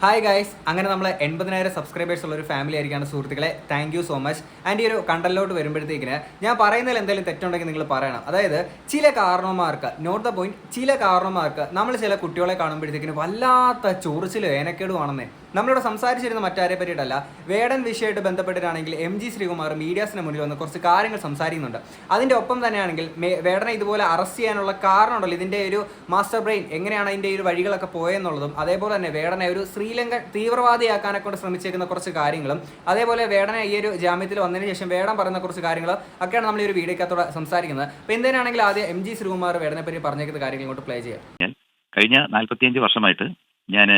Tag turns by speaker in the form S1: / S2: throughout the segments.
S1: Hi guys അങ്ങനെ നമ്മൾ എൺപതിനായിരം സബ്സ്ക്രൈബേഴ്സ് ഉള്ള ഒരു ഫാമിലി ആയിരിക്കാണ് സുഹൃത്തുക്കളെ. Thank you so much and ഈ ഒരു കണ്ടലിലോട്ട് വരുമ്പോഴത്തേക്കിന് ഞാൻ പറയുന്നതിൽ എന്തെങ്കിലും തെറ്റുണ്ടെങ്കിൽ നിങ്ങൾ പറയണം. അതായത് ചില കാരണവന്മാർക്ക് നോട്ട് ദ പോയിന്റ് ചില കാരണവന്മാർക്ക് നമ്മൾ ചില കുട്ടികളെ കാണുമ്പോഴത്തേക്കിന് വല്ലാത്ത ചൊറിച്ചിലും ഏനക്കേടുവാണെന്നേ നമ്മളിവിടെ സംസാരിച്ചിരുന്ന മറ്റാരെ പറ്റിയിട്ടല്ല. വേടൻ വിഷയമായിട്ട് ബന്ധപ്പെട്ടിട്ടാണെങ്കിൽ എം ജി ശ്രീകുമാർ മീഡിയാസിന് മുന്നിൽ വന്ന് കുറച്ച് കാര്യങ്ങൾ സംസാരിക്കുന്നുണ്ട്. അതിന്റെ ഒപ്പം തന്നെയാണെങ്കിൽ വേടനെ ഇതുപോലെ അറസ്റ്റ് ചെയ്യാനുള്ള കാരണമുണ്ടല്ലോ. ഇതിന്റെ ഒരു മാസ്റ്റർ ബ്രെയിൻ എങ്ങനെയാണ് അതിന്റെ ഒരു വഴികളൊക്കെ പോയെന്നുള്ളതും അതേപോലെ തന്നെ വേടനെ ഒരു ശ്രീലങ്കൻ തീവ്രവാദിയാക്കാനെ കൊണ്ട് ശ്രമിച്ചേക്കുന്ന കുറച്ച് കാര്യങ്ങളും അതേപോലെ വേടനെ ഈ ഒരു ജാമ്യത്തിൽ വന്നതിന് ശേഷം വേടൻ പറയുന്ന കുറച്ച് കാര്യങ്ങൾ ഒക്കെയാണ് നമ്മൾ ഈ ഒരു വീഡിയോക്കകത്തോടെ സംസാരിക്കുന്നത്. അപ്പോൾ എന്തിനാണെങ്കിൽ ആദ്യം എം ജി ശ്രീകുമാർ വേടനെ പറ്റി പറഞ്ഞേക്കുന്ന കാര്യങ്ങൾ ഇങ്ങോട്ട് പ്ലേ ചെയ്യാം.
S2: കഴിഞ്ഞ നാൽപ്പത്തിയഞ്ച് വർഷമായിട്ട് ഞാൻ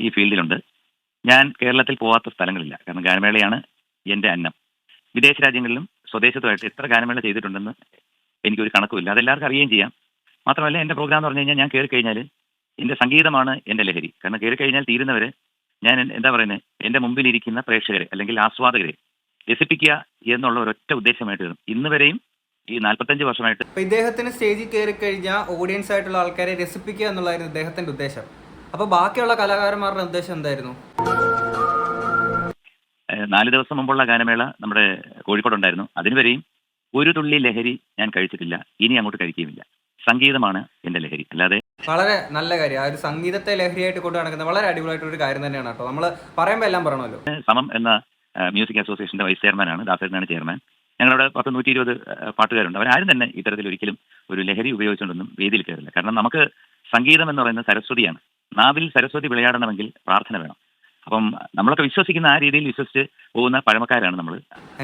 S2: ഈ ഫീൽഡിലുണ്ട്. ഞാൻ കേരളത്തിൽ പോവാത്ത സ്ഥലങ്ങളില്ല. കാരണം ഗാനമേളയാണ് എന്റെ അന്നം. വിദേശ രാജ്യങ്ങളിലും സ്വദേശത്തുമായിട്ട് എത്ര ഗാനമേള ചെയ്തിട്ടുണ്ടെന്ന് എനിക്കൊരു കണക്കുമില്ല. അതെല്ലാവർക്കും അറിയുകയും ചെയ്യാം. മാത്രമല്ല എന്റെ പ്രോഗ്രാം എന്ന് പറഞ്ഞു കഴിഞ്ഞാൽ ഞാൻ കയറി കഴിഞ്ഞാൽ എന്റെ സംഗീതമാണ് എന്റെ ലഹരി. കാരണം കയറി കഴിഞ്ഞാൽ തീരുന്നവരെ ഞാൻ എന്താ പറയുന്നത് എന്റെ മുമ്പിലിരിക്കുന്ന പ്രേക്ഷകരെ അല്ലെങ്കിൽ ആസ്വാദകരെ രസിപ്പിക്കുക എന്നുള്ള ഒരൊറ്റ ഉദ്ദേശമായിട്ട് വരും. ഇന്ന് വരെയും ഈ നാൽപ്പത്തഞ്ച് വർഷമായിട്ട്
S1: ഇദ്ദേഹത്തിന് സ്റ്റേജിൽ കയറി കഴിഞ്ഞാൽ ഓഡിയൻസ് ആയിട്ടുള്ള ആൾക്കാരെ രസിപ്പിക്കുക എന്നുള്ളതായിരുന്നു ഇദ്ദേഹത്തിന്റെ ഉദ്ദേശം. അപ്പോൾ ബാക്കിയുള്ള കലാകാരന്മാരുടെ ഉദ്ദേശം എന്തായിരുന്നു?
S2: നാല് ദിവസം മുമ്പുള്ള ഗാനമേള നമ്മുടെ കോഴിക്കോടുണ്ടായിരുന്നു. അതിനുവരെയും ഒരു തുള്ളി ലഹരി ഞാൻ കഴിച്ചിട്ടില്ല. ഇനി അങ്ങോട്ട് കഴിക്കുകയുമില്ല. സംഗീതമാണ് എന്റെ ലഹരി. അല്ലാതെ
S1: വളരെ നല്ല കാര്യം. ആ ഒരു സംഗീതത്തെ ലഹരിയായിട്ട് കൊണ്ടു നടക്കുന്നത് വളരെ അടിപൊളിയായിട്ടുള്ള ഒരു കാര്യം തന്നെയാണ് കേട്ടോ. നമ്മൾ പറയുമ്പോൾ എല്ലാം പറയണമല്ലോ.
S2: സമം എന്ന മ്യൂസിക് അസോസിയേഷന്റെ വൈസ് ചെയർമാനാണ് ദാസരനാണ് ചെയർമാൻ. ഞങ്ങളുടെ പത്ത് നൂറ്റി ഇരുപത് പാട്ടുകാരുണ്ട്. പാട്ടുകാരുണ്ട് അവരാരും തന്നെ ഇത്തരത്തിൽ ഒരിക്കലും ഒരു ലഹരി ഉപയോഗിച്ചുകൊണ്ടൊന്നും വേദിയിൽ കയറില്ല. കാരണം നമുക്ക് സംഗീതം എന്ന് പറയുന്നത് സരസ്വതിയാണ്. നാവിൽ സരസ്വതി വിളയാടണമെങ്കിൽ പ്രാർത്ഥന വേണം. അപ്പം നമ്മളൊക്കെ വിശ്വസിക്കുന്ന ആ രീതിയിൽ വിശ്വസിച്ച് പോകുന്ന പഴമക്കാരാണ് നമ്മൾ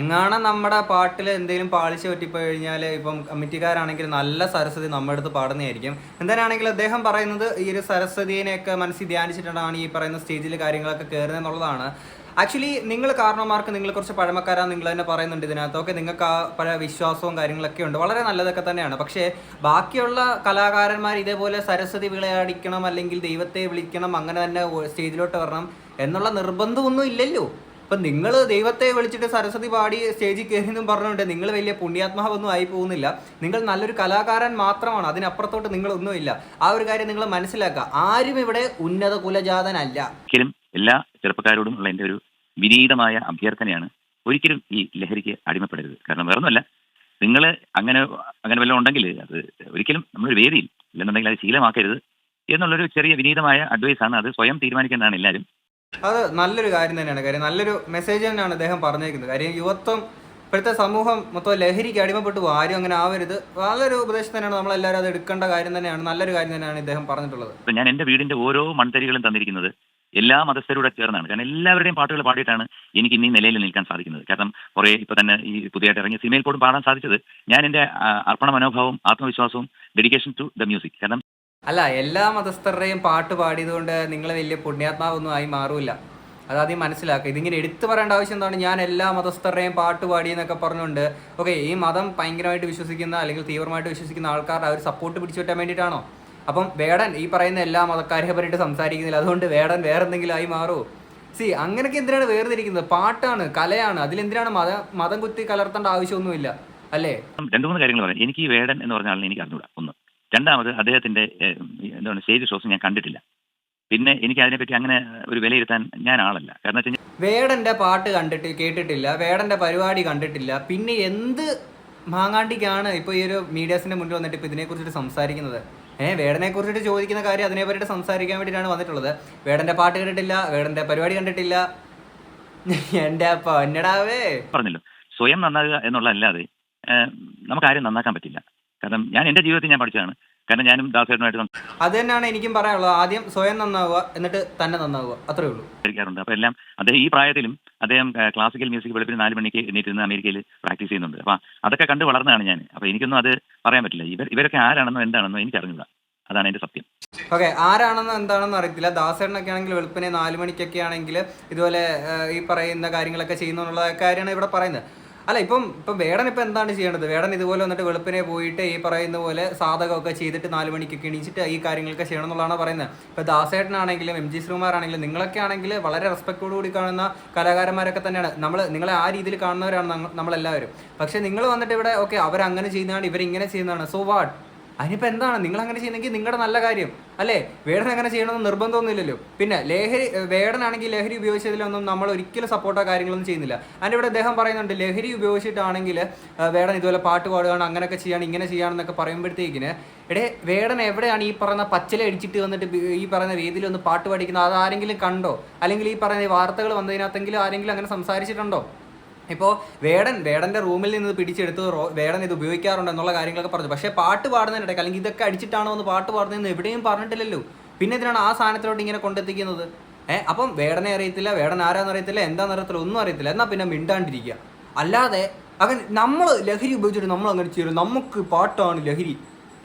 S1: എങ്ങാണം നമ്മുടെ പാട്ടിൽ എന്തെങ്കിലും പാളിച്ച പറ്റിപ്പോയി കഴിഞ്ഞാൽ ഇപ്പം കമ്മിറ്റിക്കാരാണെങ്കിൽ നല്ല സരസ്വതി നമ്മുടെ അടുത്ത് പാടുന്നതായിരിക്കും. എന്തായാണെങ്കിൽ അദ്ദേഹം പറയുന്നത് ഈ ഒരു സരസ്വതിനെയൊക്കെ മനസ്സിൽ ധ്യാനിച്ചിട്ടാണ് ഈ പറയുന്ന സ്റ്റേജിൽ കാര്യങ്ങളൊക്കെ കയറുന്നത് എന്നുള്ളതാണ്. ആക്ച്വലി നിങ്ങൾ കാരണവന്മാർക്ക് നിങ്ങൾ കുറച്ച് പഴമക്കാരാണ് നിങ്ങൾ തന്നെ പറയുന്നുണ്ട് ഇതിനകത്ത്. ഓക്കെ നിങ്ങൾക്ക് ആ പല വിശ്വാസവും കാര്യങ്ങളൊക്കെ ഉണ്ട്. വളരെ നല്ലതൊക്കെ തന്നെയാണ്. പക്ഷേ ബാക്കിയുള്ള കലാകാരന്മാർ ഇതേപോലെ സരസ്വതി വിളയാടിക്കണം അല്ലെങ്കിൽ ദൈവത്തെ വിളിക്കണം അങ്ങനെ തന്നെ സ്റ്റേജിലോട്ട് വരണം എന്നുള്ള നിർബന്ധമൊന്നും ഇല്ലല്ലോ. ഇപ്പം നിങ്ങൾ ദൈവത്തെ വിളിച്ചിട്ട് സരസ്വതി പാടി സ്റ്റേജിൽ കയറി എന്നും പറഞ്ഞുകൊണ്ട് നിങ്ങൾ വലിയ പുണ്യാത്മാവൊന്നും ആയി പോകുന്നില്ല. നിങ്ങൾ നല്ലൊരു കലാകാരൻ മാത്രമാണ്. അതിനപ്പുറത്തോട്ട് നിങ്ങളൊന്നുമില്ല ആ ഒരു കാര്യം നിങ്ങൾ മനസ്സിലാക്കുക. ആരും ഇവിടെ ഉന്നത കുലജാതനല്ല.
S2: എല്ലാ ചെറുപ്പക്കാരോടും ഉള്ള എന്റെ ഒരു വിനീതമായ അഭ്യർത്ഥനയാണ് ഒരിക്കലും ഈ ലഹരിക്ക് അടിമപ്പെടരുത്. കാരണം വേറൊന്നുമല്ല നിങ്ങൾ അങ്ങനെ അങ്ങനെ വല്ലതും ഉണ്ടെങ്കിൽ അത് ഒരിക്കലും നമ്മളൊരു വേദിയിൽ ഇല്ലെന്നുണ്ടെങ്കിൽ അത് ശീലമാക്കരുത് എന്നുള്ളൊരു ചെറിയ വിനീതമായ അഡ്വൈസ് ആണ് അത് സ്വയം തീരുമാനിക്കുന്നതാണ് എല്ലാവരും.
S1: അത് നല്ലൊരു കാര്യം തന്നെയാണ്. കാര്യം നല്ലൊരു മെസ്സേജ് തന്നെയാണ് അദ്ദേഹം പറഞ്ഞേക്കുന്നത്. കാര്യം യുവത്വം ഇപ്പോഴത്തെ സമൂഹം മൊത്തം ലഹരിക്ക് അടിമപ്പെട്ടു ആരും അങ്ങനെ ആവരുത്. നല്ലൊരു ഉപദേശം തന്നെയാണ് നമ്മളെല്ലാവരും അത് എടുക്കേണ്ട കാര്യം തന്നെയാണ്. നല്ലൊരു കാര്യം തന്നെയാണ് ഇദ്ദേഹം പറഞ്ഞിട്ടുള്ളത്.
S2: ഞാൻ എന്റെ വീടിന്റെ ഓരോ മൺതരികളും തന്നിരിക്കുന്നത് എല്ലാ മതസ്ഥരൂടെ ചേർന്നാണ്. കാരണം എല്ലാവരുടെയും പാട്ടുകൾ പാടിയിട്ടാണ് എനിക്ക് ഇന്നീ നിലയിൽ നിൽക്കാൻ സാധിക്കുന്നത്. കാരണം കുറേ ഇപ്പൊ തന്നെ ഈ പുതിയതായിട്ട് ഇറങ്ങിയ സിനിമയിൽ പോലും പാടാൻ സാധിച്ചത് ഞാൻ എന്റെ അർപ്പണ മനോഭാവവും ആത്മവിശ്വാസവും ഡെഡിക്കേഷൻ ടു ദ മ്യൂസിക് കാരണം
S1: അല്ല എല്ലാ മതസ്ഥരുടെയും പാട്ട് പാടിയതുകൊണ്ട് നിങ്ങൾ വലിയ പുണ്യാത്മാവൊന്നും ആയി മാറൂല അതാദ്യം മനസ്സിലാക്കുക. ഇതിങ്ങനെ എടുത്തു പറയേണ്ട ആവശ്യം എന്താണ്? ഞാൻ എല്ലാ മതസ്ഥരുടെയും പാട്ട് പാടി എന്നൊക്കെ പറഞ്ഞുകൊണ്ട് ഓക്കെ ഈ മതം ഭയങ്കരമായിട്ട് വിശ്വസിക്കുന്ന അല്ലെങ്കിൽ തീവ്രമായിട്ട് വിശ്വസിക്കുന്ന ആൾക്കാരുടെ ആ ഒരു സപ്പോർട്ട് പിടിച്ചു പറ്റാൻ വേണ്ടിയിട്ടാണോ? അപ്പം വേടൻ ഈ പറയുന്ന എല്ലാ മതക്കാരെ പറ്റിയിട്ട് സംസാരിക്കുന്നില്ല. അതുകൊണ്ട് വേടൻ വേറെ എന്തെങ്കിലും ആയി മാറുമോ സി അങ്ങനെയൊക്കെ എന്തിനാണ് വേർതിരിക്കുന്നത്? പാട്ടാണ് കലയാണ്. അതിലെന്തിനാണ് മത മതം കുത്തി കലർത്തേണ്ട ആവശ്യമൊന്നുമില്ല. അല്ലേ?
S2: രണ്ടു മൂന്ന് കാര്യങ്ങൾ പറയാം എനിക്ക് ഈ വേടൻ എന്ന് പറഞ്ഞാൽ ആളിനെ എനിക്ക് അറിഞ്ഞൂടാ. ഒന്ന്. രണ്ടാമത് അദ്ദേഹത്തിന്റെ എന്താണ് സ്റ്റേജ് ഷോസ് ഞാൻ കണ്ടിട്ടില്ല. പിന്നെ എനിക്ക് അതിനെപ്പറ്റി അങ്ങനെ ഒരു വിലയിരുത്താൻ ഞാൻ ആളല്ല. കാരണം
S1: വേടന്റെ പാട്ട് കണ്ടിട്ട് കേട്ടിട്ടില്ല. വേടന്റെ പരിപാടി കണ്ടിട്ടില്ല. പിന്നെ എന്ത് മാങ്ങാണ്ടിക്കാണ് ഇപ്പൊ ഈ ഒരു മീഡിയാസിന്റെ മുന്നിൽ വന്നിട്ട് ഇതിനെ കുറിച്ചിട്ട് സംസാരിക്കുന്നത്? ഏഹ് വേടനെ കുറിച്ചിട്ട് ചോദിക്കുന്ന കാര്യം അതിനെ പറ്റിയിട്ട് സംസാരിക്കാൻ വേണ്ടിയിട്ടാണ് വന്നിട്ടുള്ളത്. വേടന്റെ പാട്ട് കേട്ടിട്ടില്ല വേടന്റെ പരിപാടി കണ്ടിട്ടില്ല. എന്റെ എന്നടാവേ?
S2: പറഞ്ഞല്ലോ. സ്വയം നന്നാകുക എന്നുള്ള അല്ലാതെ ഏഹ്, നമുക്ക് ആരും നന്നാക്കാൻ പറ്റില്ല. കാരണം ഞാൻ എന്റെ ജീവിതത്തിൽ ഞാൻ പഠിച്ചതാണ്. കാരണം ഞാനും ദാസേട്ടനുമായിട്ട്
S1: അത് തന്നെയാണ് എനിക്കും പറയാനുള്ളത്. ആദ്യം സ്വയം നന്നാവുക എന്നിട്ട് തന്നെ നന്നാവുക. അത്രേ ഉള്ളൂ.
S2: സംസാരിക്കാറുണ്ട് അപ്പോൾ എല്ലാം അദ്ദേഹം ഈ പ്രായത്തിലും അദ്ദേഹം ക്ലാസിക്കൽ മ്യൂസിക് വെളുപ്പിന് നാല് മണിക്ക് എണ്ണീറ്റിരുന്ന് അമേരിക്കയിൽ പ്രാക്ടീസ് ചെയ്യുന്നുണ്ട്. അപ്പോൾ അതൊക്കെ കണ്ട് വളർന്നതാണ് ഞാൻ. അപ്പോൾ എനിക്കൊന്നും അത് പറയാൻ പറ്റില്ല. ഇവർ ഇവരൊക്കെ ആരാണെന്നോ എന്താണെന്നോ എനിക്ക് അറിഞ്ഞില്ല അതാണ് എന്റെ സത്യം.
S1: ഓക്കെ ആരാണെന്ന് എന്താണെന്ന് അറിയത്തില്ല. ദാസേട്ടനൊക്കെ ആണെങ്കിൽ വെളുപ്പിനെ നാല് മണിക്കൊക്കെ ആണെങ്കിൽ ഇതുപോലെ ഈ പറയുന്ന കാര്യങ്ങളൊക്കെ ചെയ്യുന്നു എന്നുള്ള കാര്യമാണ് ഇവിടെ പറയുന്നത്. അല്ല ഇപ്പം ഇപ്പം വേടൻ ഇപ്പം എന്താണ് ചെയ്യേണ്ടത് വേടൻ ഇതുപോലെ വന്നിട്ട് വെളുപ്പിനെ പോയിട്ട് ഈ പറയുന്ന പോലെ സാധകമൊക്കെ ചെയ്തിട്ട് നാല് മണിക്കൊക്കെ എണീച്ചിട്ട് ഈ കാര്യങ്ങളൊക്കെ ചെയ്യണം എന്നുള്ളതാണ് പറയുന്നത്. ഇപ്പം ദാസേട്ടനാണെങ്കിലും എം ജി ശ്രീകുമാറാണെങ്കിലും നിങ്ങളൊക്കെ ആണെങ്കിൽ വളരെ റെസ്പെക്റ്റോട് കൂടി കാണുന്ന കലാകാരന്മാരൊക്കെ തന്നെയാണ്. നമ്മൾ നിങ്ങളെ ആ രീതിയിൽ കാണുന്നവരാണ് നമ്മളെല്ലാവരും. പക്ഷേ നിങ്ങൾ വന്നിട്ട് ഇവിടെ ഓക്കെ അവരങ്ങനെ ചെയ്യുന്നതാണ് ഇവരിങ്ങനെ ചെയ്യുന്നതാണ്. സോ വാട്ട് അതിനിപ്പോൾ എന്താണ്? നിങ്ങൾ അങ്ങനെ ചെയ്യുന്നെങ്കിൽ നിങ്ങളുടെ നല്ല കാര്യം. അല്ലേ? വേടൻ അങ്ങനെ ചെയ്യണമെന്ന് നിർബന്ധമൊന്നുമില്ലല്ലോ. പിന്നെ ലഹരി വേടനാണെങ്കിൽ ലഹരി ഉപയോഗിച്ചതിലൊന്നും നമ്മൾ ഒരിക്കലും സപ്പോർട്ടോ കാര്യങ്ങളൊന്നും ചെയ്യുന്നില്ല. അതിന്റെ ഇവിടെ അദ്ദേഹം പറയുന്നുണ്ട് ലഹരി ഉപയോഗിച്ചിട്ടാണെങ്കിൽ വേടൻ ഇതുപോലെ പാട്ട് പാടുകയാണ് അങ്ങനെയൊക്കെ ചെയ്യാണ് ഇങ്ങനെ ചെയ്യാണെന്നൊക്കെ പറയുമ്പോഴത്തേക്കിന് എടേ വേടൻ എവിടെയാണ് ഈ പറയുന്ന പച്ചില അടിച്ചിട്ട് വന്നിട്ട് ഈ പറയുന്ന വേദിയിൽ ഒന്ന് പാട്ട് പഠിക്കുന്നത്? അത് ആരെങ്കിലും കണ്ടോ? അല്ലെങ്കിൽ ഈ പറയുന്ന വാർത്തകൾ വന്നതിനകത്തെങ്കിലും ആരെങ്കിലും അങ്ങനെ സംസാരിച്ചിട്ടുണ്ടോ? ഇപ്പോൾ വേടൻ വേടന്റെ റൂമിൽ നിന്ന് പിടിച്ചെടുത്ത് വേടൻ ഇത് ഉപയോഗിക്കാറുണ്ട് എന്നുള്ള കാര്യങ്ങളൊക്കെ പറഞ്ഞു. പക്ഷേ പാട്ട് പാടുന്നതിനിടയ്ക്ക് അല്ലെങ്കിൽ ഇതൊക്കെ അടിച്ചിട്ടാണോ എന്ന് പാട്ട് പാടുന്നതെന്ന് എവിടെയും പറഞ്ഞിട്ടില്ലല്ലോ. പിന്നെ ഇതിനാണ് ആ സാധനത്തിലോട്ട് ഇങ്ങനെ കൊണ്ടെത്തിക്കുന്നത്? ഏഹ് അപ്പം വേടനെ അറിയത്തില്ല വേടൻ ആരാന്ന് അറിയത്തില്ല എന്താ അറിയത്തില്ല ഒന്നും അറിയത്തില്ല. എന്നാൽ പിന്നെ മിണ്ടാണ്ടിരിക്കുക. അല്ലാതെ അങ്ങനെ നമ്മൾ ലഹരി ഉപയോഗിച്ചിട്ട് നമ്മൾ അങ്ങനെ ചെയ്യരുത്. നമുക്ക് പാട്ടാണ് ലഹരി.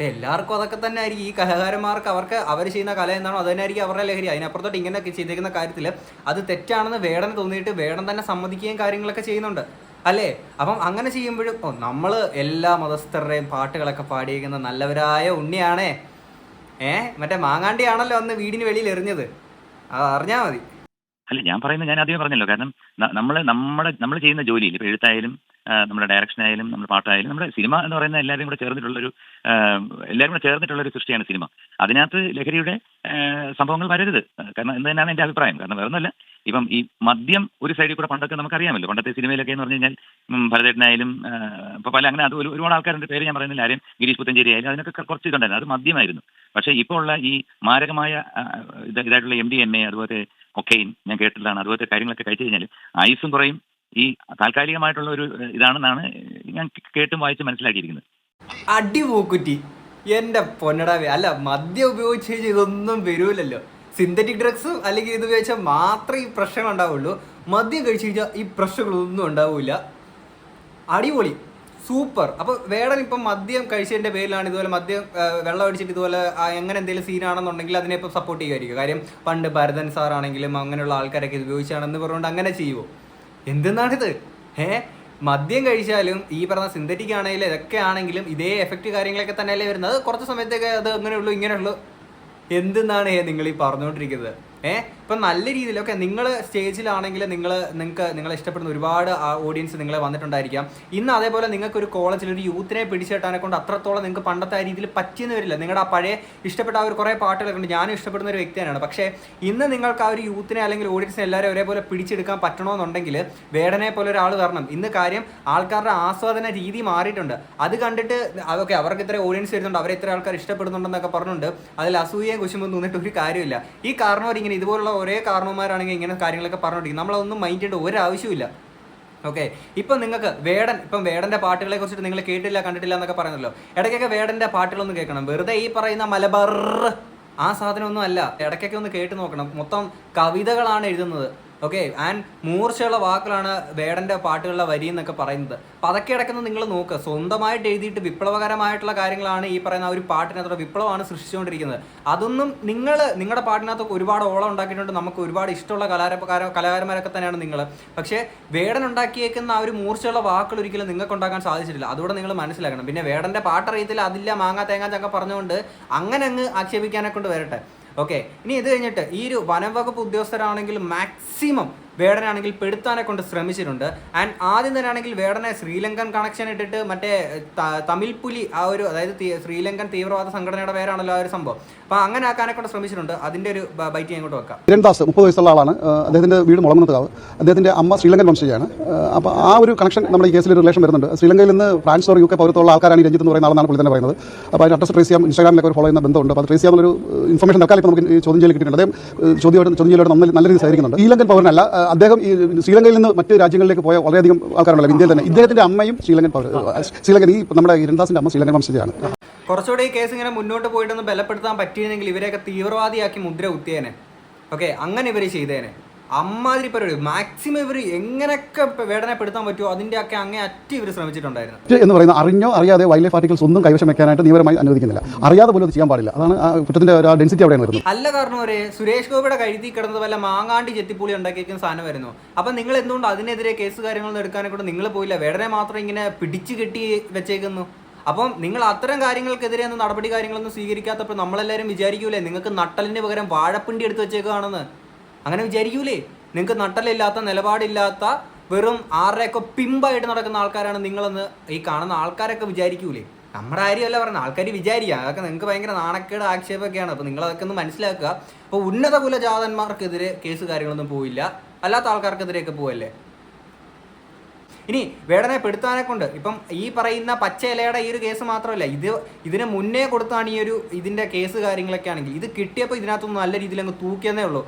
S1: എല്ലാവർക്കും അതൊക്കെ തന്നെ ആയിരിക്കും. ഈ കലാകാരന്മാർക്ക് അവർക്ക് അവർ ചെയ്യുന്ന കല എന്താണോ അത് തന്നെ ആയിരിക്കും അവരുടെ ലഹരി. അതിനപ്പുറത്തോട്ട് ഇങ്ങനെ ചെയ്തേക്കുന്ന കാര്യത്തിൽ അത് തെറ്റാണെന്ന് വേടന് തോന്നിയിട്ട് വേടൻ തന്നെ സമ്മതിക്കുകയും കാര്യങ്ങളൊക്കെ ചെയ്യുന്നുണ്ട്. അല്ലേ? അപ്പം അങ്ങനെ ചെയ്യുമ്പോഴും ഓ നമ്മൾ എല്ലാ മതസ്ഥരുടെയും പാട്ടുകളൊക്കെ പാടിയേക്കുന്ന നല്ലവരായ ഉണ്ണിയാണേ. ഏ? മറ്റേ മാങ്ങാണ്ടിയാണല്ലോ അന്ന് വീടിന് വെളിയിൽ എറിഞ്ഞത്. അത് അറിഞ്ഞാൽ മതി.
S2: അല്ല ഞാൻ പറയുന്നത് ഞാൻ ആദ്യമേ പറഞ്ഞല്ലോ. കാരണം നമ്മൾ നമ്മുടെ നമ്മൾ ചെയ്യുന്ന ജോലിയിൽ ഇപ്പോൾ എഴുത്തായാലും നമ്മുടെ ഡയറക്ഷൻ ആയാലും നമ്മുടെ പാട്ടായാലും നമ്മുടെ സിനിമ എന്ന് പറയുന്ന എല്ലാവരും കൂടെ ചേർന്നിട്ടുള്ളൊരു എല്ലാവരും കൂടെ ചേർന്നിട്ടുള്ള ഒരു സൃഷ്ടിയാണ് സിനിമ. അതിനകത്ത് ലഹരിയുടെ സംഭവങ്ങൾ വരരുത്. കാരണം എന്ന് തന്നെയാണ് എന്റെ അഭിപ്രായം. കാരണം വേറെ ഒന്നല്ല ഇപ്പം ഈ മദ്യം ഒരു സൈഡിൽ കൂടെ പണ്ടൊക്കെ നമുക്കറിയാമല്ലോ. പണ്ടത്തെ സിനിമയിലൊക്കെ എന്ന് പറഞ്ഞു കഴിഞ്ഞാൽ ഭരതേട്ടനായാലും ഇപ്പൊ പല അങ്ങനെ അത് ഒരുപാട് ആൾക്കാരുടെ പേര് ഞാൻ പറയുന്നില്ല ആരും. ഗിരീഷ് പുത്തഞ്ചേരി ആയാലും അതിനൊക്കെ കുറച്ച് ഇതുണ്ടായിരുന്നു. അത് മദ്യമായിരുന്നു. പക്ഷേ ഇപ്പോൾ ഉള്ള ഈ മാരകമായ ഇതായിട്ടുള്ള എം ഡി എം എ അതുപോലെ കൊക്കൈൻ ഞാൻ കേട്ടിട്ടുള്ളതാണ്. അതുപോലത്തെ കാര്യങ്ങളൊക്കെ കഴിച്ചു കഴിഞ്ഞാൽ ഐസും കുറയും. ഈ താൽക്കാലികമായിട്ടുള്ള ഒരു ഇതാണെന്നാണ് ഞാൻ കേട്ടും വായിച്ച് മനസ്സിലാക്കിയിരിക്കുന്നത്.
S1: അടിപൂക്കുറ്റി. എന്റെ പൊന്നടാവേ അല്ല മദ്യം ഉപയോഗിച്ച് കഴിഞ്ഞാൽ ഇതൊന്നും വരൂലല്ലോ. സിന്തറ്റിക് ഡ്രഗ്സ് അല്ലെങ്കിൽ ഇത് ഉപയോഗിച്ചാൽ മാത്രമേ ഈ പ്രശ്നങ്ങൾ ഉണ്ടാവുള്ളൂ. മദ്യം കഴിച്ചു കഴിഞ്ഞാൽ ഈ പ്രശ്നങ്ങളൊന്നും ഉണ്ടാവില്ല അടിപൊളി. സൂപ്പർ. അപ്പോൾ വേടൻ ഇപ്പം മദ്യം കഴിച്ചതിന്റെ പേരിലാണ് ഇതുപോലെ മദ്യം വെള്ളം അടിച്ചിട്ട് ഇതുപോലെ എങ്ങനെ എന്തെങ്കിലും സീനാണെന്നുണ്ടെങ്കിൽ അതിനെ ഇപ്പം സപ്പോർട്ട് ചെയ്യുമായിരിക്കും കാര്യം പണ്ട് ഭരതൻ സാർ ആണെങ്കിലും അങ്ങനെയുള്ള ആൾക്കാരൊക്കെ ഇത് ഉപയോഗിച്ചാണെന്ന് പറഞ്ഞുകൊണ്ട് അങ്ങനെ ചെയ്യുമോ എന്തെന്നാണിത്? ഏ മദ്യം കഴിച്ചാലും ഈ പറഞ്ഞ സിന്തറ്റിക് ആണെങ്കിലും ഇതൊക്കെ ആണെങ്കിലും ഇതേ എഫക്റ്റ് കാര്യങ്ങളൊക്കെ തന്നെയല്ലേ വരുന്നത്? കുറച്ച് സമയത്തേക്ക് അത് അങ്ങനെയുള്ളൂ ഇങ്ങനെയുള്ളൂ. എന്തെന്നാണ് ഏ നിങ്ങൾ ഈ പറഞ്ഞുകൊണ്ടിരിക്കുന്നത്? ഏഹ് ഇപ്പം നല്ല രീതിയിലൊക്കെ നിങ്ങൾ സ്റ്റേജിലാണെങ്കിൽ നിങ്ങൾ നിങ്ങൾക്ക് നിങ്ങളെ ഇഷ്ടപ്പെടുന്ന ഒരുപാട് ഓഡിയൻസ് നിങ്ങളെ വന്നിട്ടുണ്ടായിരിക്കാം. ഇന്ന് അതേപോലെ നിങ്ങൾക്ക് ഒരു കോളേജിൽ ഒരു യൂത്തിനെ പിടിച്ചെട്ടാനെ കൊണ്ട് അത്രത്തോളം നിങ്ങൾക്ക് പണ്ടത്തെ ആ രീതിയിൽ പറ്റിയെന്ന് വരില്ല. നിങ്ങളുടെ ആ പഴയ ഇഷ്ടപ്പെട്ട ആ ഒരു കുറേ പാട്ടുകളൊക്കെ ഉണ്ട്. ഞാനും ഇഷ്ടപ്പെടുന്ന ഒരു വ്യക്തി തന്നെയാണ് പക്ഷേ ഇന്ന് നിങ്ങൾക്ക് ആ ഒരു യൂത്തിനെ അല്ലെങ്കിൽ ഓഡിയൻസിനെ എല്ലാവരും ഒരേപോലെ പിടിച്ചെടുക്കാൻ പറ്റണമെന്നുണ്ടെങ്കിൽ വേടനെ പോലെ ഒരാൾ വരണം. ഇന്ന് കാര്യം ആൾക്കാരുടെ ആസ്വാദന രീതി മാറിയിട്ടുണ്ട്. അത് കണ്ടിട്ട് അതൊക്കെ അവർക്ക് ഇത്ര ഓഡിയൻസ് വരുന്നുണ്ട് അവരെ ഇത്ര ആൾക്കാർ ഇഷ്ടപ്പെടുന്നുണ്ടെന്നൊക്കെ പറഞ്ഞുകൊണ്ട് അതിൽ അസൂയയും കുശുമ്പും തോന്നിട്ട് ഒരു കാര്യമില്ല. ഈ കാരണവർ ഇങ്ങനെ ഇതുപോലുള്ള ഒരേ കാരണവന്മാരാണെങ്കിൽ ഇങ്ങനെ കാര്യങ്ങളൊക്കെ പറഞ്ഞുകൊണ്ടിരിക്കും നമ്മളതൊന്നും മൈൻഡ് ചെയ്യേണ്ട ഒരു ആവശ്യമില്ല ഓക്കെ ഇപ്പം നിങ്ങൾക്ക് വേടൻ ഇപ്പം വേടന്റെ പാട്ടുകളെ കുറിച്ചിട്ട് നിങ്ങൾ കേട്ടില്ല കണ്ടിട്ടില്ല എന്നൊക്കെ പറയുന്നല്ലോ ഇടയ്ക്കൊക്കെ വേടന്റെ പാട്ടുകളൊന്നും കേൾക്കണം. വെറുതെ ഈ പറയുന്ന മലബാർ ആ സാധനമൊന്നും അല്ല. ഇടയ്ക്കൊക്കെ ഒന്ന് കേട്ട് നോക്കണം. മൊത്തം കവിതകളാണ് എഴുതുന്നത്. ഓക്കെ ആൻഡ് മൂർച്ചയുള്ള വാക്കുകളാണ് വേടന്റെ പാട്ടുകളിലെ വരി എന്നൊക്കെ പറയുന്നത്. അപ്പം അതൊക്കെ ഇടയ്ക്കുന്നത് നിങ്ങൾ നോക്കുക സ്വന്തമായിട്ട് എഴുതിയിട്ട് വിപ്ലവകരമായിട്ടുള്ള കാര്യങ്ങളാണ് ഈ പറയുന്ന ഒരു പാട്ടിനകത്തുള്ള വിപ്ലവമാണ് സൃഷ്ടിച്ചുകൊണ്ടിരിക്കുന്നത്. അതൊന്നും നിങ്ങൾ നിങ്ങളുടെ പാട്ടിനകത്ത് ഒരുപാട് ഓളം ഉണ്ടാക്കിയിട്ടുണ്ട്. നമുക്ക് ഒരുപാട് ഇഷ്ടമുള്ള കലാകാര കലാകാരന്മാരൊക്കെ തന്നെയാണ് നിങ്ങൾ. പക്ഷേ വേടൻ ഉണ്ടാക്കിയേക്കുന്ന ആ ഒരു മൂർച്ചയുള്ള വാക്കുകൾ ഒരിക്കലും നിങ്ങൾക്ക് ഉണ്ടാക്കാൻ സാധിച്ചിട്ടില്ല. അതുകൂടെ നിങ്ങൾ മനസ്സിലാക്കണം. പിന്നെ വേടന്റെ പാട്ടറിയത്തില്ല അതില്ല മാങ്ങാ തേങ്ങാ ചക്ക പറഞ്ഞുകൊണ്ട് അങ്ങനെ അങ്ങ് ആക്ഷേപിക്കാനെ കൊണ്ട് വരട്ടെ. ഓക്കെ ഇനി ഇത് കഴിഞ്ഞിട്ട് ഈ ഒരു വനം വകുപ്പ് ഉദ്യോഗസ്ഥരാണെങ്കിൽ മാക്സിമം വേടനാണെങ്കിൽ പെടുത്താനെ കൊണ്ട് ശ്രമിച്ചിട്ടുണ്ട്. ആൻഡ് ആദ്യം തന്നെ ആണെങ്കിൽ വേടനെ ശ്രീലങ്കൻ കണക്ഷൻ ഇട്ടിട്ട് മറ്റേ തമിഴ് പുലി ആ ഒരു അതായത് ശ്രീലങ്കൻ തീവ്രവാദ സംഘടനയുടെ പേരാണല്ലോ ആ ഒരു സംഭവം. അപ്പോൾ അങ്ങനെ ആക്കാനെ കൊണ്ട് ശ്രമിച്ചിട്ടുണ്ട്. അതിന്റെ ഒരു ബൈറ്റ് ഞാൻ ഇങ്ങോട്ട് വെക്കാം.
S3: കിരൺദാസ് മുപ്പത് വയസ്സുള്ള ആളാണ്. അദ്ദേഹത്തിന്റെ വീട് മുളങ്ങുന്നതാവ് അദ്ദേഹത്തിന്റെ അമ്മ ശ്രീലങ്കൻ വംശജയാണ്. അപ്പോൾ ആ ഒരു കണക്ഷൻ നമ്മുടെ ഈ കേസിൽ ഒരു റിലേഷൻ വരുന്നുണ്ട്. ശ്രീലങ്കയിൽ നിന്ന് ഫ്രാൻസ് ഓർ യു കെ പൗരത്തുള്ള ആൾക്കാരാണ് ഈ രഞ്ജിത്ത് എന്ന് പറയുന്ന ആളാണ് പുള്ളി തന്നെ പറയുന്നത്. അപ്പോൾ അതിന് അഡ്രസ് ട്രേസ് ചെയ്യാം ഇൻസ്റ്റാഗ്രാമിലൊക്കെ ഫോളോ ചെയ്യുന്ന ബന്ധമുണ്ട്. അപ്പോൾ ട്രേസ് ചെയ്യാവുന്ന ഒരു ഇൻഫർമേഷൻ തൽക്കാലം ഇപ്പോൾ നമുക്ക് ചോദ്യം ചെയ്യൽ കിട്ടിയിട്ടുണ്ട്. അദ്ദേഹം ചോദ്യം ചോദ്യം ചെയ്യലോട് നല്ല നല്ല രീതിയിൽ സഹകരിക്കുന്നുണ്ട്. ശ്രീലങ്കൻ പൗരനല്ല അദ്ദേഹം ഈ ശ്രീലങ്കയിൽ നിന്ന് മറ്റ് രാജ്യങ്ങളിലേക്ക് പോയ വളരെയധികം ആൾക്കാരുണ്ടല്ലോ. ഇന്ത്യയിൽ തന്നെ ഇദ്ദേഹത്തിന്റെ അമ്മയും ശ്രീലങ്കൻ ശ്രീലങ്കൻ ഈ നമ്മുടെ കിരൺദാസിന്റെ അമ്മ ശ്രീലങ്കൻ വംശജയാണ്.
S1: കുറച്ചുകൂടി ഈ കേസ് ഇങ്ങനെ മുന്നോട്ട് പോയിട്ടൊന്ന് ബലപ്പെടുത്താൻ പറ്റിയിരുന്നെങ്കിൽ ഇവരെയൊക്കെ തീവ്രവാദിയാക്കി മുദ്ര കുത്തിയേനെ ഓക്കെ അങ്ങനെ ഇവർ ചെയ്തേനെ. അമ്മാതിരി പരിപാടി. മാക്സിമം ഇവർ എങ്ങനെയൊക്കെ വേടനപ്പെടുത്താൻ വേടനെ പെടുത്താൻ പറ്റുമോ അതിന്റെ ഒക്കെ അങ്ങേ അറ്റി ഇവർ ശ്രമിച്ചിട്ടുണ്ടായിരുന്നു.
S3: എന്ന് പറയുന്ന അറിഞ്ഞോ അറിയാതെ വൈൽഡ് ലൈഫ് ആർട്ടിക്കൽസ് ഒന്നും കൈവശം വെക്കാനായിട്ട് നിയമപരമായി അനുവദിക്കുന്നില്ല. അറിയാതെ പോലും ചെയ്യാൻ പാടില്ല. അതാണ് കുറ്റത്തിന്റെ ഒരു ഡെൻസിറ്റി അവിടെയാണ് വരുന്നത്.
S1: അല്ല കാരണം ഒരു സുരേഷ് ഗോപിയുടെ കഴുതി കിടന്നത് വല്ല മാങ്ങാണ്ടി ചെത്തിപ്പൂളി ഉണ്ടാക്കിയിരിക്കുന്ന സാധനം വരുന്നു അപ്പൊ നിങ്ങൾ എന്തുകൊണ്ട് അതിനെതിരെ കേസ് കാര്യങ്ങളൊന്നും എടുക്കാനെ കൊണ്ട് നിങ്ങൾ പോയില്ല? വേടനെ മാത്രം ഇങ്ങനെ പിടിച്ചു കെട്ടി വെച്ചേക്കുന്നു. അപ്പം നിങ്ങൾ അത്തരം കാര്യങ്ങൾക്കെതിരെ ഒന്നും നടപടി കാര്യങ്ങളൊന്നും സ്വീകരിക്കാത്തപ്പോൾ നമ്മളെല്ലാവരും വിചാരിക്കൂലേ നിങ്ങൾക്ക് നട്ടലിന് പകരം വാഴപ്പിണ്ടി എടുത്ത് വെച്ചേക്കുകയാണെന്ന്? അങ്ങനെ വിചാരിക്കൂലേ? നിങ്ങൾക്ക് നട്ടലില്ലാത്ത നിലപാടില്ലാത്ത വെറും ആരുടെയൊക്കെ പിമ്പായിട്ട് നടക്കുന്ന ആൾക്കാരാണ് നിങ്ങളെന്ന് ഈ കാണുന്ന ആൾക്കാരൊക്കെ വിചാരിക്കൂലേ? നമ്മുടെ കാര്യമല്ല പറഞ്ഞ ആൾക്കാർ വിചാരിക്കുക. അതൊക്കെ നിങ്ങൾക്ക് ഭയങ്കര നാണക്കേട് ആക്ഷേപമൊക്കെയാണ്. അപ്പോൾ നിങ്ങൾ അതൊക്കെ ഒന്ന് മനസ്സിലാക്കുക. അപ്പോൾ ഉന്നത കുലജാതന്മാർക്കെതിരെ കേസ് കാര്യങ്ങളൊന്നും പോയില്ല അല്ലാത്ത ആൾക്കാർക്കെതിരെയൊക്കെ പോവല്ലേ? ഇനി വേടനെ പെടുത്താനെ കൊണ്ട് ഇപ്പം ഈ പറയുന്ന പച്ച ഇലയുടെ ഈ ഒരു കേസ് മാത്രമല്ല ഇത് ഇതിന് മുന്നേ കൊടുത്താണ് ഈ ഒരു ഇതിന്റെ കേസ് കാര്യങ്ങളൊക്കെ ആണെങ്കിൽ ഇത് കിട്ടിയപ്പോൾ ഇതിനകത്തൊന്നും നല്ല രീതിയിൽ അങ്ങ് തൂക്കിയെന്നേ ഉള്ളൂ.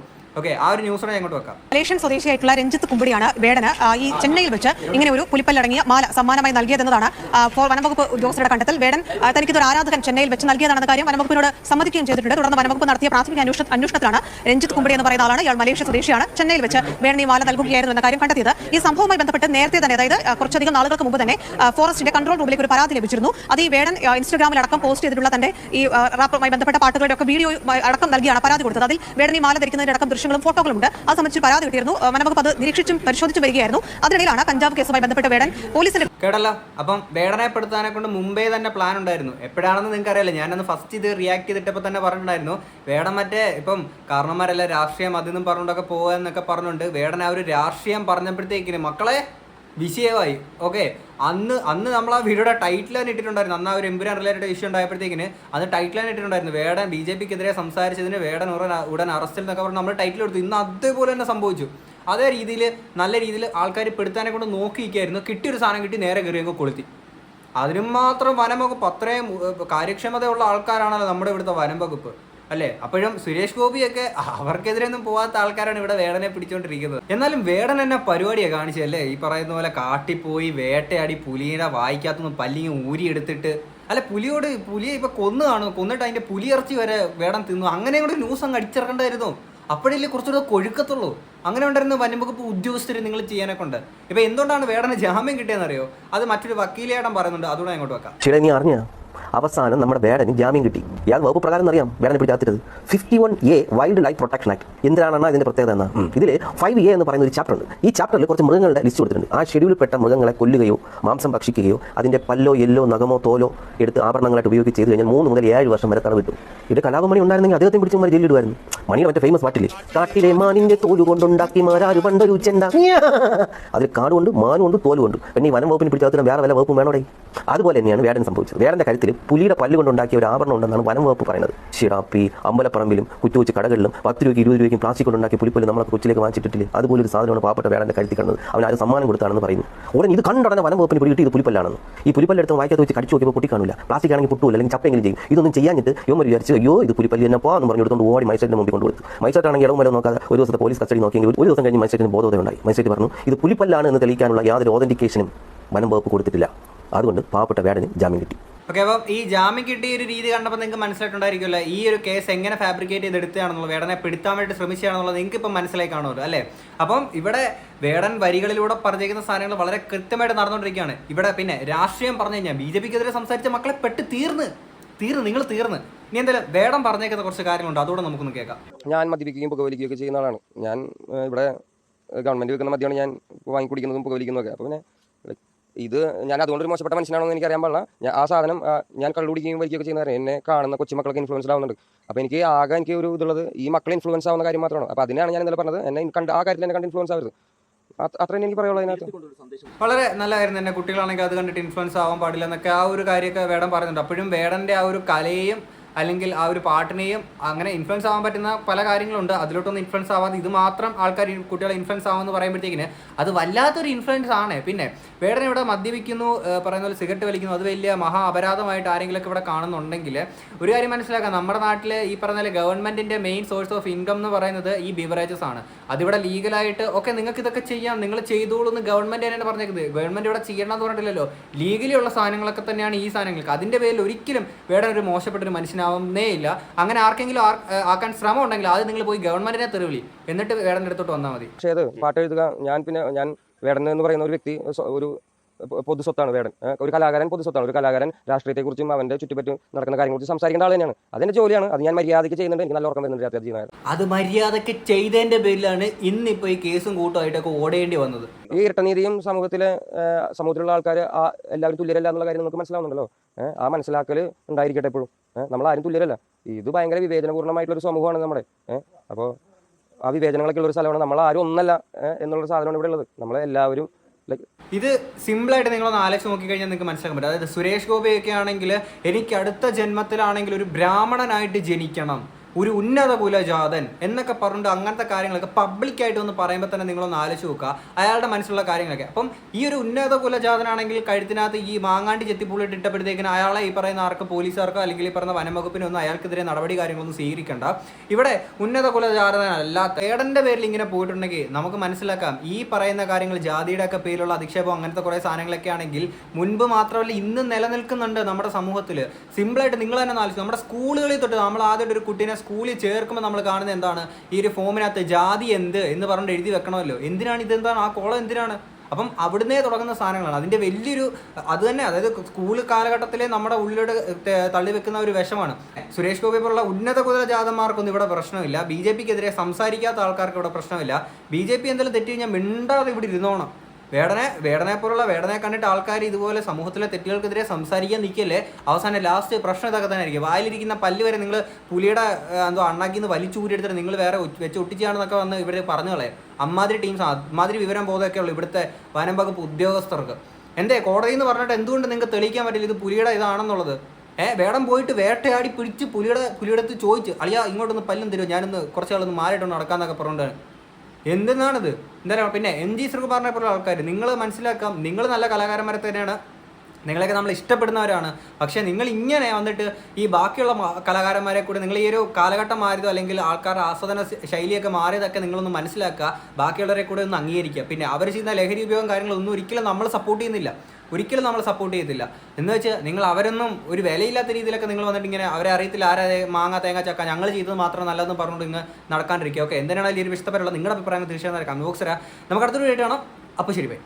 S1: ആ ഒരു ന്യൂസ് വെക്കാം.
S4: മലേഷ്യൻ സ്വദേശിയായിട്ടുള്ള രഞ്ജിത്ത് കുമ്പടിയാണ് വേടന്. ഈ ചെന്നൈയിൽ വെച്ച് ഇങ്ങനെ ഒരു പുലിപ്പല്ലടങ്ങിയ മാല സമ്മാനമായി നൽകിയതെന്നതാണ് ഫോർ വനംവകുപ്പ് ഉദ്യോഗസ്ഥരുടെ കണ്ടെത്തൽ. വേടൻ തനിക്കിത് തനിക്ക് ഒരു ആരാധകൻ ചെന്നൈയിൽ വെച്ച് നൽകിയതാണെന്ന കാര്യം വനംവകുപ്പിനോട് സമ്മതിക്കുകയും ചെയ്തിട്ടുണ്ട്. തുടർന്ന് വനംവകുപ്പ് നടത്തിയ പ്രാഥമിക അന്വേഷണ അന്വേഷണത്തിലാണ് രഞ്ജിത്ത് കുമ്പടി എന്ന് പറയുന്ന ആളാണ്. ഇയാൾ മലേഷ്യ സ്വദേശിയാണ്. ചെന്നൈയിൽ വെച്ച് വേടൻ ഈ മാല നൽകുകയായിരുന്നു എന്ന കാര്യം കണ്ടെത്തിയത്. ഈ സംഭവവുമായി ബന്ധപ്പെട്ട് നേരത്തെ തന്നെ അതായത് കുറച്ചധികം നാളുകൾക്ക് മുമ്പ് തന്നെ ഫോറസ്റ്റിന്റെ കൺട്രോൾ റൂമിലേക്ക് ഒരു പരാതി ലഭിച്ചിരുന്നു. അത് ഈ വേടൻ ഇൻസ്റ്റാഗ്രാമിൽ അടക്കം പോസ്റ്റ് ചെയ്തിട്ടുള്ള തന്റെ ഈ റാപ്പുമായി ബന്ധപ്പെട്ട പാട്ടുകളുടെ ഒക്കെ വീഡിയോ അടക്കം നൽകിയാണ് പരാതി കൊടുത്തത്. അതിൽ വേടൻ ഈ മാല ധരിക്കുന്നതിന്റെ അടക്കം ദൃശ്യങ്ങളും ഫോട്ടോകളും ഉണ്ട്. അത് സംബന്ധിച്ച് പരാതി കിട്ടിയിരുന്നു. വനംവകുപ്പ് അത് നിരീക്ഷിച്ചും പരിശോധിച്ചും വരികയായിരുന്നു. അതിനിടയിലാണ് കഞ്ചാവ് കേസുമായി ബന്ധപ്പെട്ട് വേടൻ പോലീസിന്
S1: കേട്ടല്ലോ. അപ്പം വേടനെ പെടുത്താനെ കൊണ്ട് മുമ്പേ തന്നെ പ്ലാൻ ഉണ്ടായിരുന്നു. എപ്പോഴാണെന്ന് നിങ്ങൾക്ക് അറിയില്ല ഞാനന്ന് ഫസ്റ്റ് ഇത് റിയാക്ട് ചെയ്തിട്ടപ്പോൾ തന്നെ പറഞ്ഞിട്ടുണ്ടായിരുന്നു. വേടൻ മറ്റേ ഇപ്പം കാരണന്മാരെല്ലാം രാഷ്ട്രീയം അതിന്നും പറഞ്ഞുകൊണ്ടൊക്കെ പോകുക എന്നൊക്കെ പറഞ്ഞുകൊണ്ട് വേടൻ ആ ഒരു രാഷ്ട്രീയം പറഞ്ഞപ്പോഴത്തേക്കിന് മക്കളെ വിഷയമായി. ഓക്കെ അന്ന് അന്ന് നമ്മൾ ആ വീഡിയോയുടെ ടൈറ്റിൽ തന്നെ ഇട്ടിട്ടുണ്ടായിരുന്നു. അന്ന് ആ ഒരു എംപുരാൻ റിലേറ്റഡ് ഇഷ്യൂ ഉണ്ടായപ്പോഴത്തേക്കിന് അന്ന് ടൈറ്റിൽ തന്നെ ഇട്ടിട്ടുണ്ടായിരുന്നു. വേടൻ ബി ജെ പിക്കെതിരെ സംസാരിച്ചതിന് വേടൻ ഉടൻ ഉടൻ അറസ്റ്റിൽ എന്നൊക്കെ പറഞ്ഞ് നമ്മൾ ടൈറ്റിൽ എടുത്തു. ഇന്ന് അതേപോലെ തന്നെ സംഭവിച്ചു. അതേ രീതിയിൽ നല്ല രീതിയിൽ ആൾക്കാർ പെടുത്താനെ കൊണ്ട് നോക്കിയിരിക്കായിരുന്നു. കിട്ടിയൊരു സാധനം കിട്ടി നേരെ കയറിയെങ്കിൽ കൊളുത്തി. അതിനും മാത്രം വനം വകുപ്പ് അത്രയും കാര്യക്ഷമതയുള്ള ആൾക്കാരാണല്ലോ നമ്മുടെ ഇവിടുത്തെ വനം വകുപ്പ്. അല്ലേ? അപ്പോഴും സുരേഷ് ഗോപിയൊക്കെ അവർക്കെതിരെ ഒന്നും പോകാത്ത ആൾക്കാരാണ് ഇവിടെ വേടനെ പിടിച്ചോണ്ടിരിക്കുന്നത്. എന്നാലും വേടൻ എന്നെ പരിപാടിയെ കാണിച്ചല്ലേ ഈ പറയുന്ന പോലെ കാട്ടിപ്പോയി വേട്ടയാടി പുലിയുടെ വായിക്കാത്തൊന്നും പല്ലിങ്ങ് ഊരിയെടുത്തിട്ട്. അല്ല പുലിയോട് പുലിയെ ഇപ്പൊ കൊന്നു കാണും. കൊന്നിട്ട് അതിന്റെ പുലിയിറച്ചി വരെ വേടൻ തിന്നു. അങ്ങനെ കൂടെ ന്യൂസ് അങ്ങ് അടിച്ചിറക്കണ്ടായിരുന്നു അപ്പോഴല്ലേ കുറച്ചുകൂടെ കൊഴുക്കത്തുള്ളൂ. അങ്ങനെ ഉണ്ടായിരുന്നു വനംവകുപ്പ് ഉദ്യോഗസ്ഥർ നിങ്ങൾ ചെയ്യാനൊക്കെ ഉണ്ട്. ഇപ്പൊ എന്തുകൊണ്ടാണ് വേടന് ജാമ്യം കിട്ടിയെന്നറിയോ? അത് മറ്റൊരു വക്കീലേടം പറയുന്നുണ്ട്. അതുകൂടെ അങ്ങോട്ട് വെക്കാം.
S5: അവസാനം നമ്മുടെ വേടന് ജാമ്യം കിട്ടി. ഇയാൾ വകുപ്പ് പ്രകാരം അറിയാം വേടനെ പിടിച്ചാത്തിരുത് fifty one A wildlife protection act എന്തിനാണെന്നാണ് ഇതിന്റെ പ്രത്യേകത എന്നാ? ഇതിൽ ഫൈവ് എ എന്ന് പറയുന്ന ഒരു ചാപ്റ്റർ ഉണ്ട്. ഈ ചാപ്റ്ററിൽ കുറച്ച് മൃഗങ്ങളുടെ ലിസ്റ്റ് കൊടുത്തിട്ടുണ്ട്. ആ ഷെഡ്യൂളിൽപ്പെട്ട മൃഗങ്ങളെ കൊല്ലുകയോ മാംസം ഭക്ഷിക്കുകയോ അതിന്റെ പല്ലോ എല്ലോ നഗമോ തോലോ എടുത്ത് ആഭരണങ്ങളായിട്ട് ഉപയോഗിച്ച് ചെയ്ത് കഴിഞ്ഞാൽ മൂന്ന് മുതൽ ഏഴ് വർഷം വരെ തടവ് കിട്ടും. ഇത് കലാപമണി ഉണ്ടായിരുന്നെങ്കിൽ അദ്ദേഹത്തെ പിടിച്ച് മാറി ജയിലിടുമായിരുന്നു മണിയുടെ മറ്റേ ഫേമസ് പാട്ടില്ലേ? കാട്ടിലെ മാനിന്റെ തോൽ കൊണ്ടുണ്ടാക്കി മാരാരു പണ്ടൊരു ചെണ്ട. അതിൽ കാടുകൊണ്ട് മാനുകൊണ്ട് തോലുകൊണ്ട് പിന്നെ ഈ വനം വകുപ്പിന് പിടിച്ചാൽ വേറെ വല്ല വകുപ്പും വേണോടെ? അതുപോലെ തന്നെയാണ് വേടൻ സംഭവിച്ചത്. വേടന്റെ കരുത്തിൽ പുലിയുടെ പല്ല് കൊണ്ടുണ്ടാക്കിയ ഒരു ആഭരണം ഉണ്ടെന്നാണ് വനം വകുപ്പ് പറയുന്നത്. ഷിറാപ്പി അമ്പലപ്പറമ്പിലും കുറ്റുവച്ച് കടകളിലും പത്ത് രൂപയ്ക്ക് ഇരുപത് രൂപയ്ക്കും പ്ലാസ്റ്റിക് കൊണ്ടുണ്ടാക്കിയ പുലിപ്പല്ല് നമ്മളെ കൊച്ചിലേക്ക് വാങ്ങിച്ചിട്ടില്ലേ അതുപോലെ ഒരു സാധനമാണ് പാവപ്പെട്ട വേടന്റെ കഴുത്തി കിടന്നത്. അവൻ ആരും സമ്മാനം കൊടുത്താണെന്ന് പറയുന്നു. ഉടൻ ഇത് കണ്ടുടനെ വനം വകുപ്പിന് പിടിയിട്ട് ഇത് പുലിപ്പല്ലാണെന്ന്. ഈ പുലിപ്പല്ലെടുത്ത് വായിക്കാത്ത വെച്ച് കടിച്ചു നോക്കിയപ്പോൾ കുട്ടി കാണില്ല പ്ലാസ്റ്റിക് ആണെങ്കിൽ പൊട്ടൂല അല്ലെങ്കിൽ ചപ്പെങ്കിലും ചെയ്യും. ഇതൊന്നും ചെയ്യാഞ്ഞിട്ട് യോമർ വിചാരിച്ചു അയ്യോ ഇത് പുലിപ്പല്ലി തന്നെ പോകാന്ന് പറഞ്ഞു കൊടുത്തുകൊണ്ട് ഓടി മൈസൈറ്റിന് മുമ്പിൽ കൊണ്ടുകൊടുത്തു. മൈസൈറ്റ് ആണെങ്കിൽ ഇടവും വരെ നോക്കാതെ ഒരു ദിവസത്തെ പോലീസ് കസ്റ്റഡി നോക്കിയെങ്കിൽ ഒരു ദിവസം കഴിഞ്ഞ് മൈസൈറ്റിന് ബോധോദയം ഉണ്ടായി. മൈസൈറ്റ് പറഞ്ഞു ഇത് പുലിപ്പല്ലാണ് എന്ന് തെളിയിക്കാനുള്ള യാതൊരു ഓതന്റിക്കേഷനും വനം വകുപ്പ് കൊടുത്തിട്ടില്ല. അതുകൊണ്ട് പാവപ്പെട്ട വേടന് ജാമ്യം കിട്ടി.
S1: ഓക്കെ അപ്പം ഈ ജാമ്യം കിട്ടിയ ഒരു രീതി കണ്ടപ്പോൾ നിങ്ങൾക്ക് മനസ്സിലായിട്ടുണ്ടായിരിക്കുമല്ലോ ഈ ഒരു കേസ് എങ്ങനെ ഫാബ്രിക്കേറ്റ് ചെയ്ത് എടുത്തതാണെന്നുള്ളത് വേടനെ പിടുത്താൻ വേണ്ടി ശ്രമിച്ചതാണെന്നുള്ളത് നിങ്ങൾക്ക് ഇപ്പം മനസ്സിലായി കാണുമല്ലോ അല്ലേ? അപ്പം ഇവിടെ വേടൻ വരികളിലൂടെ പറഞ്ഞിരിക്കുന്ന സാധനങ്ങൾ വളരെ കൃത്യമായിട്ട് നടന്നുകൊണ്ടിരിക്കുകയാണ്. ഇവിടെ പിന്നെ രാഷ്ട്രീയം പറഞ്ഞു കഴിഞ്ഞാൽ ബി ജെ പിക്കെതിരെ സംസാരിച്ച മക്കളെ പെട്ട് തീർന്ന് തീർന്ന് നിങ്ങൾ തീർന്ന്. ഇനി എന്തായാലും വേടം പറഞ്ഞേക്കുന്ന കുറച്ച് കാര്യങ്ങളുണ്ട് അതുകൂടെ നമുക്കൊന്ന് കേൾക്കാം.
S6: ഞാൻ മദ്യപിക്കുകയും പുകവലിക്കുകയൊക്കെ ചെയ്യുന്ന ആളാണ്. ഞാൻ ഇവിടെ ഗവൺമെന്റ് വെക്കുന്ന മദ്യമാണ് ഞാൻ വാങ്ങിക്കുടിക്കുന്നതും പുകവലിക്കുന്നതൊക്കെ അപ്പോൾ പിന്നെ ഇത് ഞാൻ അതുകൊണ്ട് ഒരു മോശപ്പെട്ട മനുഷ്യനാണോ എന്ന് എനിക്ക് അറിയാൻ പാടില്ല ആ സാധനം ഞാൻ കള്ളുപിടിക്കുകയും വലിക്കുകയൊക്കെ ചെയ്യുന്ന എന്നെ കാണുന്ന കൊച്ചുമക്കളൊക്കെ ഇൻഫ്ലുവൻസ് ആവുന്നുണ്ട്. അപ്പോൾ എനിക്ക് ആകെ എനിക്ക് ഒരു ഇതുള്ളത് ഈ മക്കൾ ഇൻഫ്ലുവൻസ് ആവുന്ന കാര്യം മാത്രമാണ്. അപ്പോൾ അതിനാണ് ഞാൻ ഇന്നലെ പറഞ്ഞത്. എന്നെ കണ്ട് ആ കാര്യത്തിൽ എന്നെ കണ്ട് ഇൻഫ്ലുവൻസ് ആവരുത്. അത്ര എനിക്ക് പറയുള്ളൂ അതിനകത്ത്.
S1: വളരെ നല്ല തന്നെ കുട്ടികളാണെങ്കിൽ അത് കണ്ടിട്ട് ഇൻഫ്ലുവൻസ് ആവാൻ പാടില്ല എന്നൊക്കെ ആ ഒരു കാര്യമൊക്കെ വേടം പറയുന്നുണ്ട്. അപ്പോഴും വേടന്റെ ആ ഒരു കലയെയും അല്ലെങ്കിൽ ആ ഒരു പാട്ടിനെയും അങ്ങനെ ഇൻഫ്ലുവൻസ് ആവാൻ പറ്റുന്ന പല കാര്യങ്ങളുണ്ട്. അതിലോട്ടൊന്നും ഇൻഫ്ലുവൻസ് ആവാതെ ഇത് മാത്രം ആൾക്കാർ കുട്ടികളെ ഇൻഫ്ലുവൻസ് ആവുമെന്ന് പറയുമ്പോഴത്തേക്കിന് അത് വല്ലാത്തൊരു ഇൻഫ്ലുവൻസ് ആണ്. പിന്നെ വേടൻ ഇവിടെ മദ്യപിക്കുന്നു പറയുന്ന പോലെ സിഗരറ്റ് വലിക്കുന്നു. അത് വലിയ മഹാ അപരാധമായിട്ട് ആരെങ്കിലുമൊക്കെ ഇവിടെ കാണുന്നുണ്ടെങ്കിൽ ഒരു കാര്യം മനസ്സിലാക്കാം. നമ്മുടെ നാട്ടിൽ ഈ പറഞ്ഞ പോലെ ഗവൺമെന്റിന്റെ മെയിൻ സോഴ്സ് ഓഫ് ഇൻകം എന്ന് പറയുന്നത് ഈ ബിവറേജസ് ആണ്. അതിവിടെ ലീഗലായിട്ട് ഓക്കെ നിങ്ങൾക്ക് ഇതൊക്കെ ചെയ്യാം. നിങ്ങൾ ചെയ്തോളൂ എന്ന് ഗവൺമെന്റ് തന്നെയാണ് പറഞ്ഞേക്കുന്നത്. ഗവൺമെന്റ് ഇവിടെ ചെയ്യണമെന്ന് പറഞ്ഞിട്ടില്ലല്ലോ. ലീഗലി ഉള്ള സാധനങ്ങളൊക്കെ തന്നെയാണ് ഈ സാധനങ്ങൾക്ക്. അതിന്റെ പേരിൽ ഒരിക്കലും വേടൻ ഒരു മോശപ്പെട്ട ഒരു മനുഷ്യനാവുന്നേ ഇല്ല അങ്ങനെ ആർക്കെങ്കിലും ആർ- ആക്കാൻ ശ്രമം ഉണ്ടെങ്കിൽ ആദ്യം നിങ്ങൾ പോയി ഗവൺമെന്റിനെ തെറിവിളി. എന്നിട്ട് വേടന്റെ അടുത്തോട്ട് വന്നാൽ മതി.
S6: പക്ഷേ പാട്ട് എഴുതുക ഞാൻ പിന്നെ ഞാൻ വേടൻ എന്ന് പറയുന്ന ഒരു വ്യക്തി ഒരു പൊതുസ്വത്താണ് വേടൻ. ഒരു കലാകാരൻ പൊതുസ്വത്താണ് ഒരു കലാകാരൻ രാഷ്ട്രീയത്തെക്കുറിച്ചും അവന്റെ ചുറ്റുപറ്റും നടക്കുന്ന കാര്യങ്ങളെക്കുറിച്ച് സംസാരിക്കേണ്ട ആൾ തന്നെയാണ് അതെന്റെ ജോലിയാണ്. അത് ഞാൻ മര്യാദയ്ക്ക് ചെയ്യുന്നുണ്ട്. എനിക്ക് നല്ല ഉറക്കം വരുന്നുണ്ട് രാത്രി ചെയ്യുന്നത്
S1: അത് മര്യാദയ്ക്ക് ചെയ്തതിന്റെ പേരിലാണ് ഇന്നിപ്പോ ഈ കേസും കൂട്ടമായിട്ടൊക്കെ ഓടേണ്ടി വന്നത്.
S6: ഈ ഇരട്ടനീതിയും സമൂഹത്തിലെ സമൂഹത്തിലുള്ള ആൾക്കാർ ആ എല്ലാവരും തുല്യരല്ല എന്നുള്ള കാര്യം നമുക്ക് മനസ്സിലാവുന്നുണ്ടല്ലോ. ആ മനസ്സിലാക്കൽ ഉണ്ടായിരിക്കട്ടെ എപ്പോഴും. നമ്മളാരും നമ്മൾ ആരും തുല്യരല്ല. ഇത് ഭയങ്കര വിവേചനപൂർണമായിട്ടുള്ള ഒരു സമൂഹമാണ് നമ്മുടെ. അപ്പോൾ ആ വിവേചനങ്ങളൊക്കെ ഉള്ള ഒരു സ്ഥലമാണ്. നമ്മൾ ആരും ഒന്നല്ല എന്നുള്ള സാധനമാണ് ഇവിടെ ഉള്ളത്. നമ്മളെ എല്ലാവരും
S1: ഇത് സിമ്പിളായിട്ട് നിങ്ങളൊന്ന് ആലോചിച്ച് നോക്കിക്കഴിഞ്ഞാൽ നിങ്ങൾക്ക് മനസ്സിലാക്കാൻ പറ്റും. അതായത് സുരേഷ് ഗോപിയൊക്കെ ആണെങ്കിൽ എനിക്ക് അടുത്ത ജന്മത്തിലാണെങ്കിൽ ഒരു ബ്രാഹ്മണനായിട്ട് ജനിക്കണം. ഒരു ഉന്നത കുലജാതൻ എന്നൊക്കെ പറഞ്ഞിട്ട് അങ്ങനത്തെ കാര്യങ്ങളൊക്കെ പബ്ലിക്കായിട്ട് ഒന്ന് പറയുമ്പോൾ തന്നെ നിങ്ങളൊന്ന് ആലോചിച്ച് നോക്കുക. അയാളുടെ മനസ്സിലുള്ള കാര്യങ്ങളൊക്കെ. അപ്പം ഈ ഒരു ഉന്നത കുലജാതനാണെങ്കിൽ കഴുത്തിനകത്ത് ഈ മാങ്ങാണ്ടി ചെത്തിപ്പുള്ളിട്ട് ഇട്ടപ്പോഴത്തേക്കിന് അയാളെ ഈ പറയുന്ന ആർക്ക് പോലീസുകാർക്കോ അല്ലെങ്കിൽ ഈ പറയുന്ന വനംവകുപ്പിനൊന്നും അയാൾക്കെതിരെ നടപടി കാര്യങ്ങളൊന്നും സ്വീകരിക്കേണ്ട. ഇവിടെ ഉന്നത കുലജാതനല്ലാത്ത ഏടന്റെ പേരിൽ ഇങ്ങനെ പോയിട്ടുണ്ടെങ്കിൽ നമുക്ക് മനസ്സിലാക്കാം. ഈ പറയുന്ന കാര്യങ്ങൾ ജാതിയുടെ ഒക്കെ പേരിലുള്ള അധിക്ഷേപം അങ്ങനത്തെ കുറേ സാധനങ്ങളൊക്കെ ആണെങ്കിൽ മുൻപ് മാത്രമല്ല ഇന്ന് നിലനിൽക്കുന്നുണ്ട് നമ്മുടെ സമൂഹത്തിൽ സിമ്പിളായിട്ട് നിങ്ങൾ തന്നെ ആലോചിച്ചു നമ്മുടെ സ്കൂളുകളിൽ തൊട്ട് നമ്മൾ ആദ്യമായിട്ട് ഒരു കുട്ടീനെ സ്കൂളിൽ ചേർക്കുമ്പോൾ നമ്മൾ കാണുന്നത് എന്താണ്? ഈ ഒരു ഫോമിനകത്ത് ജാതി എന്ത് എന്ന് പറഞ്ഞിട്ട് എഴുതി വെക്കണമല്ലോ. എന്തിനാണ് ഇതെന്താണ്? ആ കോളം എന്തിനാണ്? അപ്പം അവിടുന്നേ തുടങ്ങുന്ന സാധനങ്ങളാണ്. അതിന്റെ വലിയൊരു അത് തന്നെ അതായത് സ്കൂൾ കാലഘട്ടത്തിലെ നമ്മുടെ ഉള്ളിലൂടെ തെ- തള്ളി വെക്കുന്ന ഒരു വിഷമാണ്. സുരേഷ് ഗോപി പോലുള്ള ഉന്നത കുതിര ജാതന്മാർക്കൊന്നും ഇവിടെ പ്രശ്നമില്ല. ബി ജെ പിക്കെതിരെ സംസാരിക്കാത്ത ആൾക്കാർക്ക് ഇവിടെ പ്രശ്നമില്ല. ബി ജെ പി എന്തെങ്കിലും തെറ്റി കഴിഞ്ഞാൽ മിണ്ടാതെ ഇവിടെ ഇരുന്നോണം. വേടനെ വേടനെ പോലുള്ള വേടനെ കണ്ടിട്ട് ആൾക്കാർ ഇതുപോലെ സമൂഹത്തിലെ തെറ്റുകൾക്കെതിരെ സംസാരിക്കാൻ നിൽക്കല്ലേ അവസാനം ലാസ്റ്റ് പ്രശ്നം ഇതൊക്കെ തന്നെ ആയിരിക്കും. വായിലിരിക്കുന്ന പല്ല് വരെ നിങ്ങൾ പുലിയുടെ ഏഹ്, എന്തോ അണ്ണാക്കി നിന്ന് വലിച്ചു കൂടിയെടുത്തിട്ട് നിങ്ങൾ വേറെ വെച്ച് ഒട്ടിച്ചാണെന്നൊക്കെ വന്ന് ഇവർ പറഞ്ഞു അമ്മാതിരി ടീംസ് അമ്മാതിരി വിവരം ബോധമൊക്കെ ഉള്ളൂ ഇവിടുത്തെ വനം വകുപ്പ് ഉദ്യോഗസ്ഥർക്ക്. എന്തേ കോടതി എന്ന് പറഞ്ഞിട്ട് എന്തുകൊണ്ട് നിങ്ങൾക്ക് തെളിയിക്കാൻ പറ്റില്ല? ഇത് പുലിയുടെ ഇതാണെന്നുള്ളത്. ഏ വേടം പോയിട്ട് വേട്ടയാടി പിടിച്ച് പുലിയുടെ പുലിയുടെ അടുത്ത് ചോദിച്ചു അളിയാ ഇങ്ങോട്ടൊന്ന് പല്ലും തരുമോ ഞാനൊന്ന് കുറച്ചാളൊന്ന് മാറിയിട്ടൊന്ന് നടക്കാന്നൊക്കെ പറഞ്ഞിട്ടാണ് എന്തെന്നാണിത്? എന്താ പിന്നെ എം ജി ശ്രീകുമാറിനെ പോലുള്ള ആൾക്കാർ നിങ്ങൾ മനസ്സിലാക്കാം നിങ്ങൾ നല്ല കലാകാരന്മാരെ തന്നെയാണ്. നിങ്ങളെയൊക്കെ നമ്മൾ ഇഷ്ടപ്പെടുന്നവരാണ്. പക്ഷേ നിങ്ങൾ ഇങ്ങനെ വന്നിട്ട് ഈ ബാക്കിയുള്ള കലാകാരന്മാരെ കൂടി നിങ്ങൾ ഈ ഒരു കാലഘട്ടം മാറിയതോ അല്ലെങ്കിൽ ആൾക്കാരുടെ ആസ്വാദന ശൈലിയൊക്കെ മാറിയതൊക്കെ നിങ്ങളൊന്ന് മനസ്സിലാക്കുക. ബാക്കിയുള്ളവരെ കൂടെ ഒന്ന് അംഗീകരിക്കുക. പിന്നെ അവർ ചെയ്യുന്ന ലഹരി ഉപയോഗം കാര്യങ്ങളൊന്നും ഒരിക്കലും നമ്മൾ സപ്പോർട്ട് ചെയ്യുന്നില്ല. ഒരിക്കലും നമ്മൾ സപ്പോർട്ട് ചെയ്യത്തില്ല. എന്ന് വെച്ച് നിങ്ങൾ അവരൊന്നും ഒരു വിലയില്ലാത്ത രീതിയിലൊക്കെ നിങ്ങൾ വന്നിട്ട് ഇങ്ങനെ അവരെ അറിയത്തില്ല ആരാ മാങ്ങ തേങ്ങ ചക്ക ഞങ്ങൾ ചെയ്തത് മാത്രം നല്ലതെന്ന് പറഞ്ഞുകൊണ്ട് ഇങ്ങ് നടക്കാണ്ടിരിക്കുക. ഓക്കെ എന്തിനാണ് ഒരു ഇഷ്ടപ്പെട്ടുള്ള നിങ്ങളുടെ അഭിപ്രായം തീർച്ചയായും നമുക്ക് അടുത്തൊരു വീഡിയോ കാണാം. അപ്പോൾ ശരി ബൈ